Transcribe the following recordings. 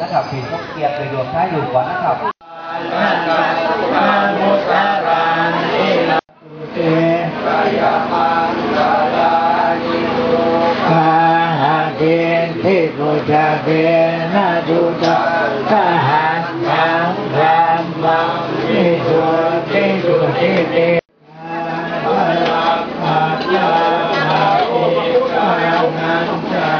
นะครับเป็นต้องเกียรติไปรวมท้ายดูก่อนนะครับกเกณฑ์ที่โกจาเกณฑ์นาจุตะทหารสังรามวังที่สุดที่สุดที่เตอาญาอาอิกานันจะยังอา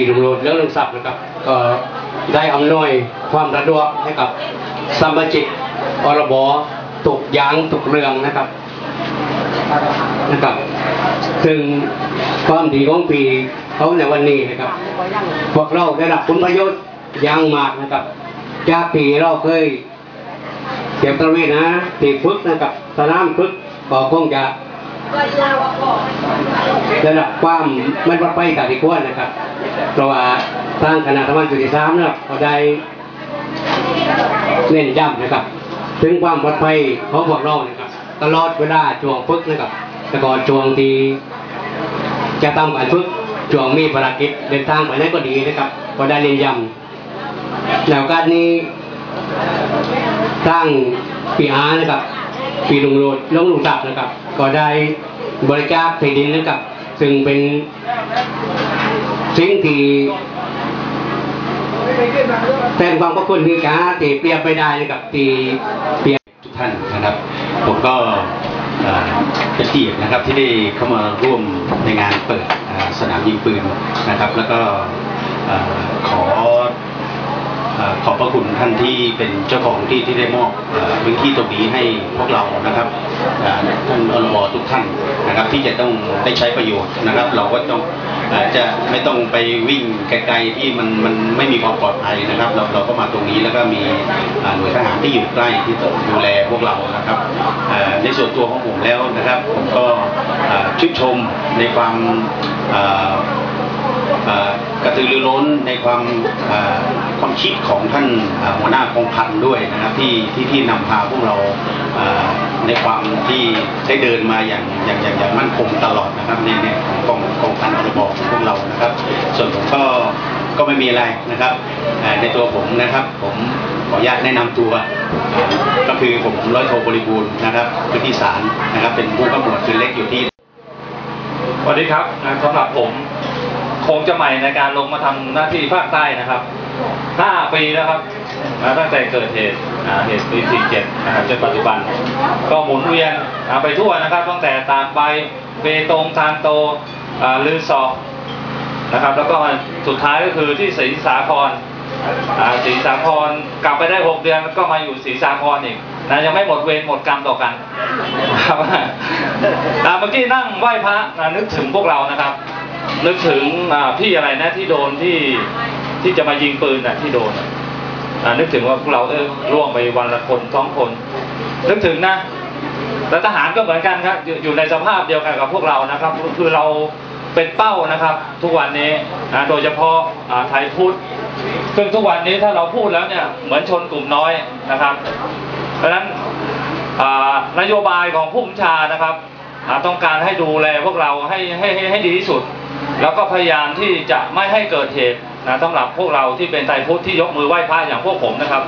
ปีลุงโรดเรื่องลุงศักดิ์นะครับก็ได้อำนวยความสะดวกให้กับสมาชิกอรบตกยางตกเรืองนะครับนะครับ ซึ่งความดีของปีเขาในวันนี้นะครับพวกเราได้รับผลประโยชน์อยังมากนะครับ จากปีเราเคยเก็บตระเวนนะตีฝึกนะครับสนามฝึกก็คงจะระดับความม่ปลอดภัยกับที่ควรนะครับ เพราะว่าทางคณะทำงานจุดที่สามนะครับก็ได้เน้นย้ำนะครับ ถึงความปลอดภัยของพวกเรานะครับ ตลอดเวลาช่วงฝึกนะครับแต่ก่อนช่วงที่จะทำการฝึกช่วงมีภารกิจเดินทางไปไหนก็ดีนะครับ ก็ได้เน้นย้ำแนวการนี้สร้างปีอานะครับปีลุงโรดลงลุงศักดิ์นะครับ ก็ได้บริจาคที่ดินนะครับ ซึ่งเป็น สิ่งที่แทนความขอบคุณที่กาตีเปรียบไปได้กับตีเปรียบทุกท่านนะครับ ผมก็เอ่อเป็นเกียรตินะครับที่ได้เข้ามาร่วมในงานเปิดสนามยิงปืนนะครับ แล้วก็ขอ ขอบพระคุณท่านที่เป็นเจ้าของที่ที่ได้มอบพื้นที่ตรงนี้ให้พวกเรานะครับท่านอรบทุกท่านนะครับ ที่จะต้องได้ใช้ประโยชน์นะครับ เราก็ต้องจะไม่ต้องไปวิ่งไกลๆที่มันมันไม่มีความปลอดภัยนะครับ เราเราก็มาตรงนี้แล้วก็มีหน่วยทหารที่อยู่ใกล้ที่จะดูแลพวกเรานะครับในส่วนตัวของผมแล้วนะครับผมก็ชื่นชมในความ กระตือรือร้นในความความคิดของท่านหัวหน้ากองพันด้วยนะครับที่ที่ที่นำพาพวกเราในความที่ได้เดินมาอย่างอย่างอย่างอย่างมั่นคงตลอดนะครับในในของกองกองพันอรบองพวกเรานะครับ ส่วนผมก็ก็ไม่มีอะไรนะครับในตัวผมนะครับผมขออนุญาตแนะนำตัว ก็คือผมร้อยโทบริบูรณ์นะครับพื้นที่ศาลนะครับเป็นผู้กำหนดคือเล็กอยู่ที่สวัสดีครับนะสำหรับผม งจะใหม่ในการลงมาทำหน้าที่ภาคใต้นะครับ5ปีแล้วครับนะตั้งแต่เกิดเหตุเหตุปี47นะครับจนปัจจุบัน ก็หมุนเวียนไปทั่วนะครับ ตั้งแต่ตากใบเบตงทานโตลือซอกนะครับ แล้วก็มาสุดท้ายก็คือที่ศรีสาครอ่าศรีสาครกลับไปได้ 6 เดือนก็มาอยู่ศรีสาครอีกนะยังไม่หมดเวรหมดกรรมต่อกันครับอ่าเมื่อกี้นั่งไหว้พระนึกถึงพวกเรานะครับ นึกถึงพี่อะไรนะที่โดนที่ที่จะมายิงปืนน่ะที่โดนนึกถึงว่าพวกเราเออร่วงไปวันละคนสองคน นึกถึงนะแล้วทหารก็เหมือนกันครับ อยู่ในสภาพเดียวกันกับพวกเรานะครับ คือเราเป็นเป้านะครับ ทุกวันนี้นะโดยเฉพาะไทยพุทธซึ่งทุกวันนี้ถ้าเราพูดแล้วเนี่ยเหมือนชนกลุ่มน้อยนะครับ เพราะฉะนั้นนโยบายของผู้บัญชานะครับต้องการให้ดูแลพวกเราให้ให้ให้ให้ดีที่สุด แล้วก็พยายามที่จะไม่ให้เกิดเหตุนะสำหรับพวกเราที่เป็นไตรพุทธที่ยกมือไหว้พระอย่างพวกผมนะครับ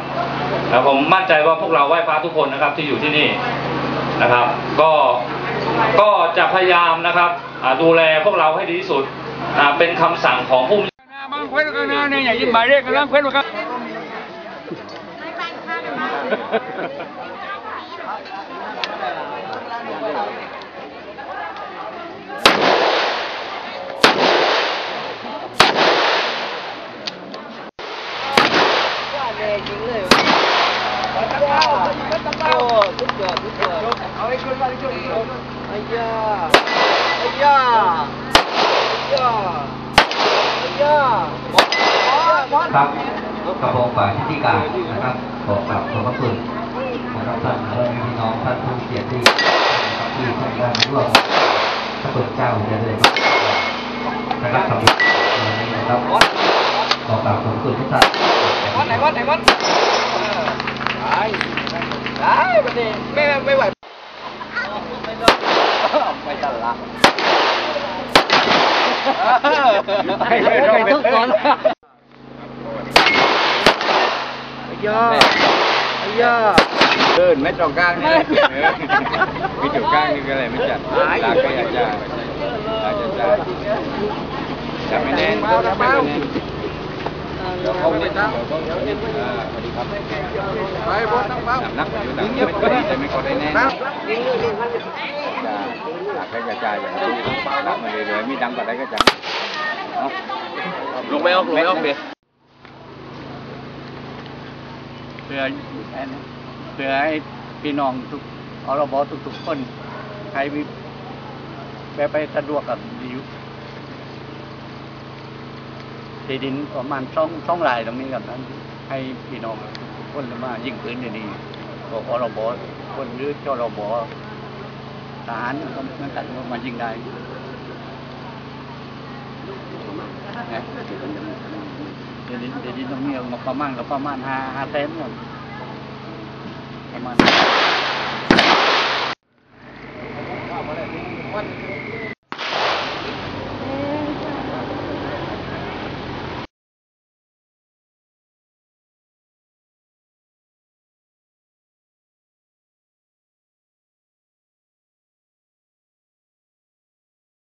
นะผมมั่นใจว่าพวกเราไหว้พระทุกคนนะครับที่อยู่ที่นี่นะครับ ก็ก็จะพยายามนะครับอ่าดูแลพวกเราให้ดีที่สุดอ่าเป็นคำสั่งของผู้บัญชา mang quét cái này này nhà in bài đây cái lăng quét vào cái ครับกระผมฝ่ายพิธีการนะครับขอก ราบขอบพระคุณนะครับท่านและบองท่านผู้เกียรติที่นะครับที่ท่านได้มาร่วมพระคุณเจ้าได้นะครับสำหรับวันนี้นะครับขอกราบขอบคุณทุกท่านวันไหนวันไหนวันได้ได้วันนี้ไม่ไม่ไหวไม่ตันะครทุกคนย่าย่าเดินไม่ตรงกลางนี่ไม่ตรงกลานี่ก็เลยไดลากก็อยากจะอยากจะจัดจับไม่แน่นจับไม่แน่นเดี๋ยวเขาเนี่ยเดี๋ยวเขอ่าสวัสดีครับไปบนตั้งเป้านักอยู่างไม่ก็ได้แต่ไม่ก็ได้แน่จะหลักให้กระจายอย่างนี้รับมาเรื่อยๆมีดังกว่าไรก็จะ ลงไม่ออกลงไม่ออกเด็เพื่อเพื่อให้พี่น้องทุกอรบทุกๆคน ใครมีไปไปสะดวกกับดีอยู่ ที่ดินประมาณสองสองลายตรงนี้กับนั้น ให้พี่น้องคนลยมายิงปืนดีๆก็อรบคนหรือจรบทหารก็มือนกันมายิงได้เดี๋ยวนี้เดี๋ยวนี้ตรงนี้งบประมาณก็ประมาณห้าห้าแสนมดประมาณ